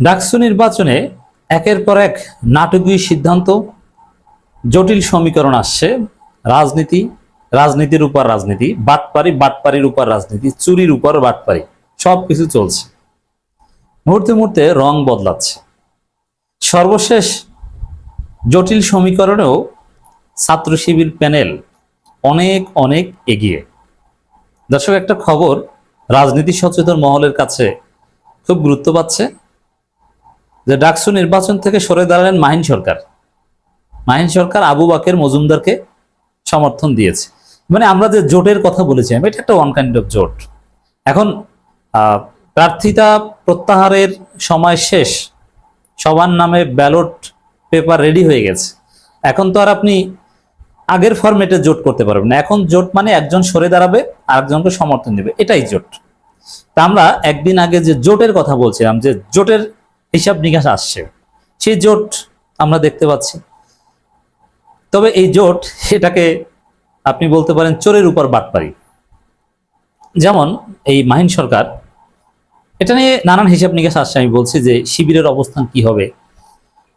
ডাকসু নির্বাচনে একের পর এক নাটকীয় সিদ্ধান্ত, জটিল সমীকরণ আসছে। রাজনীতি, রাজনীতির উপর রাজনীতি, বাটপারি, বাটপারির উপর রাজনীতি, চুরির উপর বাটপারি সব কিছু চলছে। মুহূর্তে মুহূর্তে রং বদলাচ্ছে। সর্বশেষ জটিল সমীকরণেও ছাত্র শিবির প্যানেল অনেক অনেক এগিয়ে। দর্শক, একটা খবর, রাজনীতি সচেতন মহলের কাছে খুব গুরুত্ব পাচ্ছে। যে ডাকসু নির্বাচন থেকে সরে দাঁড়ালেন মাহিন সরকার। মাহিন সরকার আবু বাকের মজুমদারকে সমর্থন দিয়েছে। মানে আমরা যে জোটের কথা বলেছিলাম এটা একটা ওয়ান কাইন্ড অফ জোট। এখন প্রার্থিতা প্রত্যাহারের সময় শেষ, সবার নামে ব্যালট পেপার রেডি হয়ে গেছে। এখন তো আর আপনি আগের ফরম্যাটে জোট করতে পারবেন না। এখন জোট মানে একজন সরে দাঁড়াবে আর একজনকে সমর্থন দেবে। এটাই জোট। তা আমরা একদিন আগে যে জোটের কথা বলছিলাম, যে জোটের হিসাব নিকাশ আসছে। সেই জোট আমরা দেখতে পাচ্ছি। তবে এই জোট সেটাকে আপনি বলতে পারেন চোরের উপর বাটপারি। যেমন এই মাহিন সরকার, এটা নিয়ে নানান হিসাব নিকাশ আসছে, আমি বলছি যে শিবিরের অবস্থান কি হবে।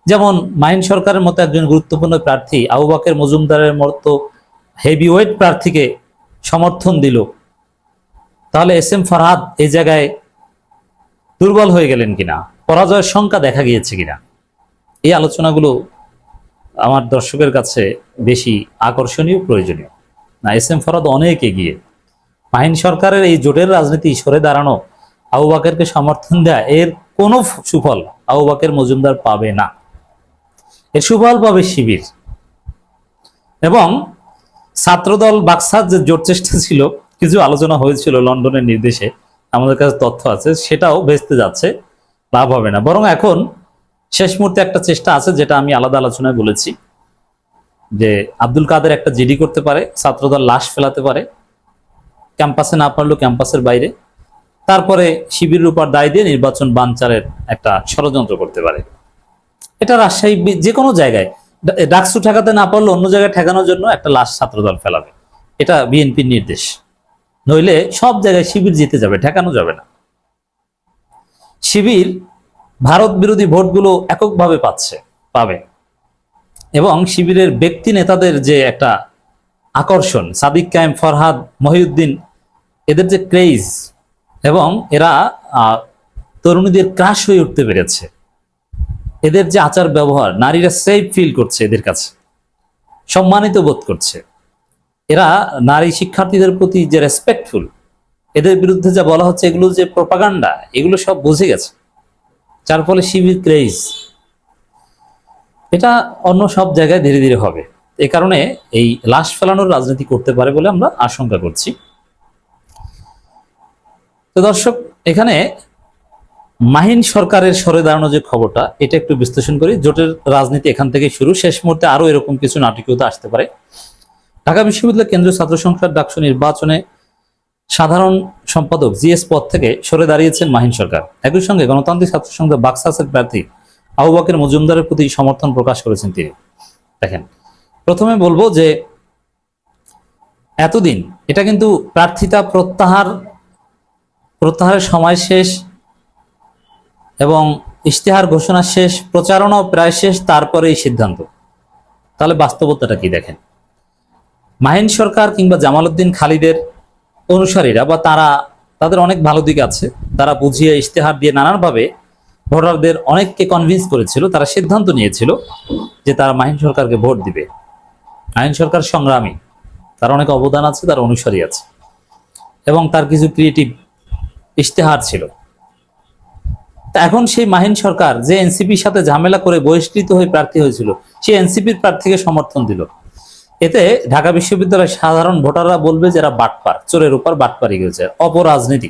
যেমন মাহিন সরকারের মতো একজন গুরুত্বপূর্ণ প্রার্থী আবু বাকের মজুমদারের মতো হেভিওয়েট প্রার্থীকে সমর্থন দিল। তাহলে এস এম ফরহাদ এই জায়গায় দুর্বল হয়ে গেলেন কিনা? পরাজয়ের সংখ্যা দেখা গিয়েছে কিনা? এই আলোচনাগুলো আমার দর্শকের কাছে বেশি আকর্ষণীয়, প্রয়োজনীয়। না, এস এম ফরাদ অনেক এগিয়ে। মাহিন সরকারের এই জোটের রাজনীতি সরে দাঁড়ানো আবু বাকেরকে সমর্থন দেয়া, এর কোনো সুফল আবু বাকের মজুমদার পাবে না। এর সুফল পাবে শিবির। এবং ছাত্রদল বাক্সার যে জোট চেষ্টা ছিল, কিছু আলোচনা হয়েছিল লন্ডনের নির্দেশে, আমাদের কাছে তথ্য আছে, সেটাও ভেস্তে যাচ্ছে। লাভ হবে না। বরং এখন শেষ মুহূর্তে একটা চেষ্টা আছে, যেটা আমি আলাদা আলোচনায় বলেছি, যে আব্দুল কাদের একটা জিডি করতে পারে, ছাত্রদল লাশ ফেলাতে পারে, ক্যাম্পাসে না পারলেও ক্যাম্পাসের বাইরে, তারপরে শিবিরের উপর দায় দিয়ে নির্বাচন বানচারের একটা ষড়যন্ত্র করতে পারে। এটা রাজশাহী যে কোনো জায়গায়। ডাকসু ঠেকাতে না পারলে অন্য জায়গায় ঠেকানোর জন্য একটা লাশ ছাত্রদল ফেলাবে। এটা বিএনপির নির্দেশ। নইলে সব জায়গায় শিবির জিতে যাবে, ঠেকানো যাবে না। শিবির ভারত বিরোধী ভোটগুলো এককভাবে পাচ্ছে, পাবে। এবং শিবিরের ব্যক্তি নেতাদের যে একটা আকর্ষণ, সাদিক কায়েম, ফরহাদ মহিউদ্দিন, এদের যে ক্রেজ এবং এরা তরুণীদের ক্রাশ হয়ে উঠতে পেরেছে। এদের যে আচার ব্যবহার, নারীরা সেফ ফিল করছে এদের কাছে, সম্মানিত বোধ করছে। এরা নারী শিক্ষার্থীদের প্রতি যে রেসপেক্টফুল এদের বিরুদ্ধে যা বলা হচ্ছে এগুলো যে প্রপাগান্ডা এগুলো সব বুঝে গেছে। যার ফলে শিবির ক্রেজ এটা অন্য সব জায়গায় ধীরে ধীরে হবে। এ কারণে এই লাশ ফেলানোর রাজনীতি করতে পারে বলে আমরা আশঙ্কা করছি। তো দর্শক, এখানে মাহিন সরকারের সরে দাঁড়ানো যে খবরটা, এটা একটু বিশ্লেষণ করি। জোটের রাজনীতি এখান থেকে শুরু। শেষ মুহূর্তে আরও এরকম কিছু নাটকীয়তা আসতে পারে। ঢাকা বিশ্ববিদ্যালয় কেন্দ্রীয় ছাত্র সংসদ ডাকসু নির্বাচনে সাধারণ সম্পাদক জিএস পদ থেকে সরে দাঁড়িয়েছেন মাহিন সরকার। একই সঙ্গে গণতান্ত্রিক ছাত্র সংঘ বাক্সাসের প্রার্থী আবু মজুমদারের প্রতি সমর্থন প্রকাশ করেছেন তিনি। দেখেন, প্রথমে বলব যে এতদিন এটা কিন্তু প্রার্থিতা প্রত্যাহার, প্রত্যাহারের সময় শেষ এবং ইশতেহার ঘোষণা শেষ, প্রচারণাও প্রায় শেষ তারপরে এই সিদ্ধান্ত। তাহলে বাস্তবতাটা কি দেখেন? মাহিন সরকার কিংবা জামালউদ্দিন খালিদের অনুসারীরা বা তারা তাদের অনেক ভালো দিক আছে। তারা বুঝিয়ে ইশতেহার দিয়ে নানানভাবে ভোটারদের অনেককে কনভিন্স করেছিল, তারা সিদ্ধান্ত নিয়েছিল যে তারা মাহিন সরকারকে ভোট দিবে। মাহিন সরকার সংগ্রামী, তার অনেক অবদান আছে, তার অনুসারী আছে। এবং তার কিছু ক্রিয়েটিভ ইশতেহার ছিল। এখন সেই মাহিন সরকার যে এনসিপির সাথে ঝামেলা করে বহিষ্কৃত হয়ে প্রার্থী হয়েছিল সে এনসিপির প্রার্থীকে সমর্থন দিল। এতে ঢাকা বিশ্ববিদ্যালয়ের সাধারণ ভোটাররা বলবে যে এরা বাটপার, চোরের উপর বাটপারি গেছে অপরাজনীতি।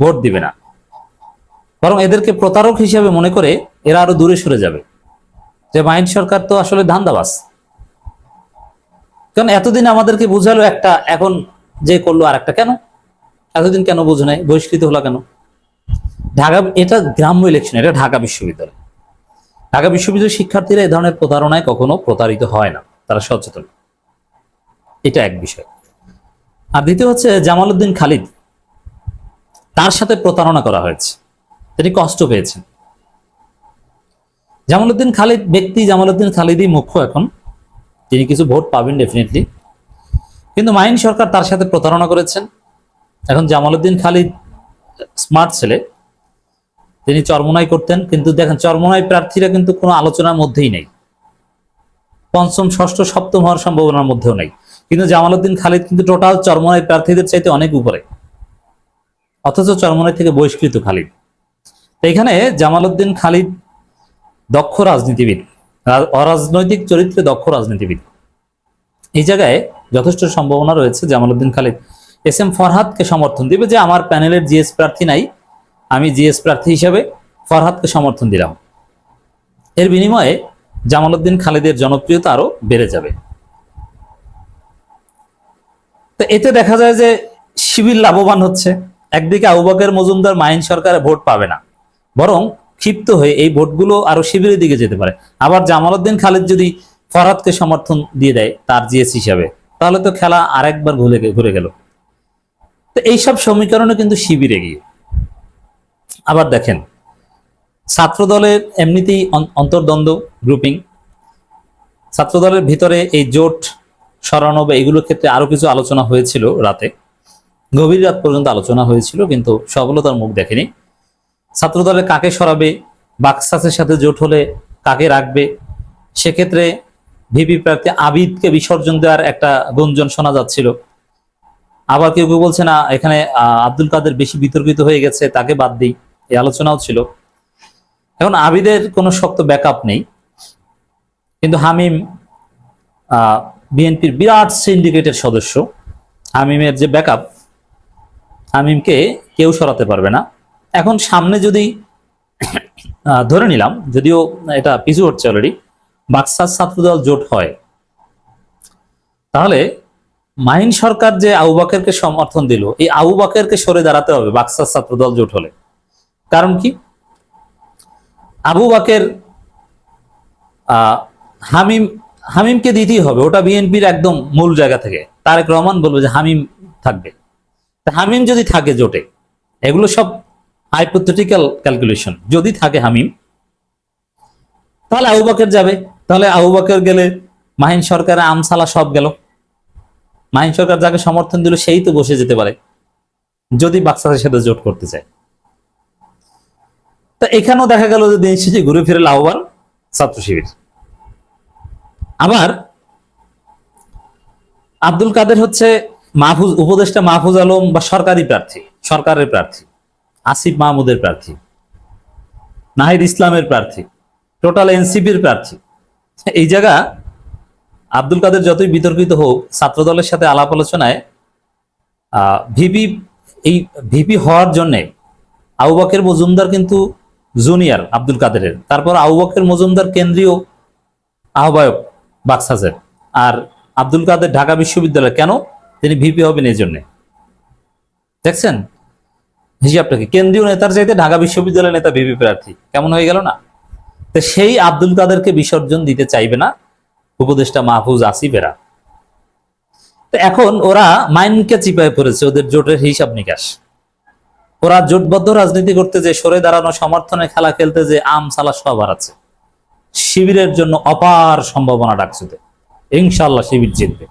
ভোট দিবে না। বরং এদেরকে প্রতারক হিসেবে মনে করে এরা আরও দূরে সরে যাবে। যে মাহিন সরকার তো আসলে ধান্দাবাজ। কারণ এতদিন আমাদেরকে বুঝালো একটা, এখন যে করল আর একটা কেন? এতদিন কেন বোঝো নাই? বহিষ্কৃত হলো কেন? ঢাকা, এটা গ্রাম্য ইলেকশন এটা ঢাকা বিশ্ববিদ্যালয়। ঢাকা বিশ্ববিদ্যালয়ের শিক্ষার্থীরা এই ধরনের প্রতারণায় কখনো প্রতারিত হয় না। তারা সচেতন। এটা এক বিষয়। আর দ্বিতীয় হচ্ছে জামালউদ্দিন খালিদ। তার সাথে প্রতারণা করা হয়েছে। তিনি কষ্ট পেয়েছেন। জামালউদ্দিন খালিদ, ব্যক্তি জামালউদ্দিন খালিদই মুখ্য এখন। তিনি কিছু ভোট পাবেন ডেফিনেটলি কিন্তু মাইন সরকার তার সাথে প্রতারণা করেছেন। এখন জামালউদ্দিন খালিদ স্মার্ট ছেলে। তিনি চরমনাই করতেন, কিন্তু দেখেন চরমনাই প্রার্থীরা কিন্তু কোনো আলোচনার মধ্যেই নেই। পঞ্চম, ষষ্ঠ, সপ্তম হওয়ার সম্ভাবনার মধ্যেও নেই। কিন্তু জামালউদ্দিন খালিদ কিন্তু টোটাল চরমনাই প্রার্থীদের চাইতে অনেক উপরে। অথচ চরমনাই থেকে বহিষ্কৃত খালিদ। এখানে জামালউদ্দিন খালিদ দক্ষ রাজনীতিবিদ অরাজনৈতিক চরিত্রে দক্ষ রাজনীতিবিদ। এই জায়গায় যথেষ্ট সম্ভাবনা রয়েছে জামালউদ্দিন খালিদ। এস এম ফরহাদকে সমর্থন দিবে যে, আমার প্যানেলের জিএস প্রার্থী নাই আমি জিএস প্রার্থী হিসাবে ফরহাদকে সমর্থন দিলাম। এর বিনিময়ে জামালউদ্দিন খালেদের জনপ্রিয়তা আরও বেড়ে যাবে। তো এতে দেখা যায় যে শিবির লাভবান হচ্ছে। একদিকে আবুবাকের মজুমদার মাইন সরকারে ভোট পাবে না, বরং ক্ষিপ্ত হয়ে এই ভোটগুলো আরও শিবিরের দিকে যেতে পারে। আবার জামালউদ্দিন খালিদ যদি ফরহাদকে সমর্থন দিয়ে দেয় তার জিএস হিসাবে, তাহলে তো খেলা আরেকবার ঘুরে ঘুরে গেল। তো এইসব সমীকরণে কিন্তু শিবির এগিয়ে। আবার দেখেন ছাত্র দলের এমনিতেই অন্তর্দ্বন্দ্ব গ্রুপিং ছাত্র দলের ভিতরে এই জোট সরানো বা এগুলোর ক্ষেত্রে আরও কিছু আলোচনা হয়েছিল রাতে। গভীর রাত পর্যন্ত আলোচনা হয়েছিল, কিন্তু সফলতার মুখ দেখেনি। ছাত্র দলে কাকে সরাবে, বাক্সাসের সাথে জোট হলে কাকে রাখবে, সেক্ষেত্রে ভিপি প্রার্থী আবিদকে বিসর্জন দেওয়ার একটা গুঞ্জন শোনা যাচ্ছিল। আবার কেউ কেউ বলছে, না, এখানে আব্দুল কাদের বেশি বিতর্কিত হয়ে গেছে, তাকে বাদ দিই। এই আলোচনাও ছিল। এখন আবিদের কোনো শক্ত ব্যাকআপ নেই। কিন্তু হামিম বিএনপির বিরাট সিন্ডিকেটের সদস্য। হামিমের যে ব্যাকআপ, হামিমকে কেউ সরাতে পারবে না। এখন সামনে যদি ধরে নিলাম, যদিও এটা পিছু হচ্ছে অলরেডি বাক্সার ছাত্রদল জোট হয়, তাহলে মাহিন সরকার যে আবু বাকেরকে সমর্থন দিল, এই আবু বাকেরকে সরে দাঁড়াতে হবে বাক্সার ছাত্রদল জোট হলে। কারণ কি? আবু বাকের হামিম, হামিমকে দিতেই হবে। ওটা বিএনপির একদম মূল জায়গা থেকে। তারেক রহমান বলবে যে হামিম থাকবে। হামিম যদি থাকে জোটে, এগুলো সব হাইপোথেটিক্যাল ক্যালকুলেশন যদি থাকে হামিম, তাহলে আবু বাকের যাবে। তাহলে আবু বাকের গেলে মাহিন সরকারের আমসালা সব গেল। মাহিন সরকার যাকে সমর্থন দিল সেই তো বসে যেতে পারে, যদি বাক্সাসের সাথে জোট করতে চায়। তা এখানেও দেখা গেল যে দিন শেষে ঘুরে ফিরে লাভবান ছাত্র শিবির। আবার আব্দুল কাদের হচ্ছে মাহফুজ, উপদেষ্টা মাহফুজ আলম বা সরকারি প্রার্থী, সরকারের প্রার্থী, আসিফ মাহমুদের প্রার্থী, নাহিদ ইসলামের প্রার্থী, টোটাল এনসিপির প্রার্থী। এই জায়গা আব্দুল কাদের যতই বিতর্কিত হোক ছাত্র দলের সাথে আলাপ আলোচনায় ভিপি, এই ভিপি হওয়ার জন্যে আবু বকের মজুমদার কিন্তু জুনিয়র আব্দুল কাদেরের। তারপর আবু বকের মজুমদার কেন্দ্রীয় আহ্বায়ক বাক্সাসের আর আব্দুল কাদের ঢাকা বিশ্ববিদ্যালয়, কেন? তিনি ভিপি হবেন এই জন্যে। দেখছেন? হিসাবটা কি? কেন্দ্রীয় নেতার চাইতে ঢাকা বিশ্ববিদ্যালয়ের নেতা ভিপি প্রার্থী। কেমন হয়ে গেল না? তো সেই আব্দুল কাদেরকে বিসর্জন দিতে চাইবে না। উপদেষ্টা মাহফুজ আসিফেরা। তো এখন ওরা মাইনকে চিপায় পড়েছে, ওদের জোটের হিসাব নিকাশ। ওরা জোটবদ্ধ রাজনীতি করতে যে সরে দাঁড়ানো সমর্থনে খেলা খেলতে যে আম, সালা সব আছে শিবিরের জন্য অপার সম্ভাবনা ডাকছে ইনশাল্লাহ শিবির জিতবে।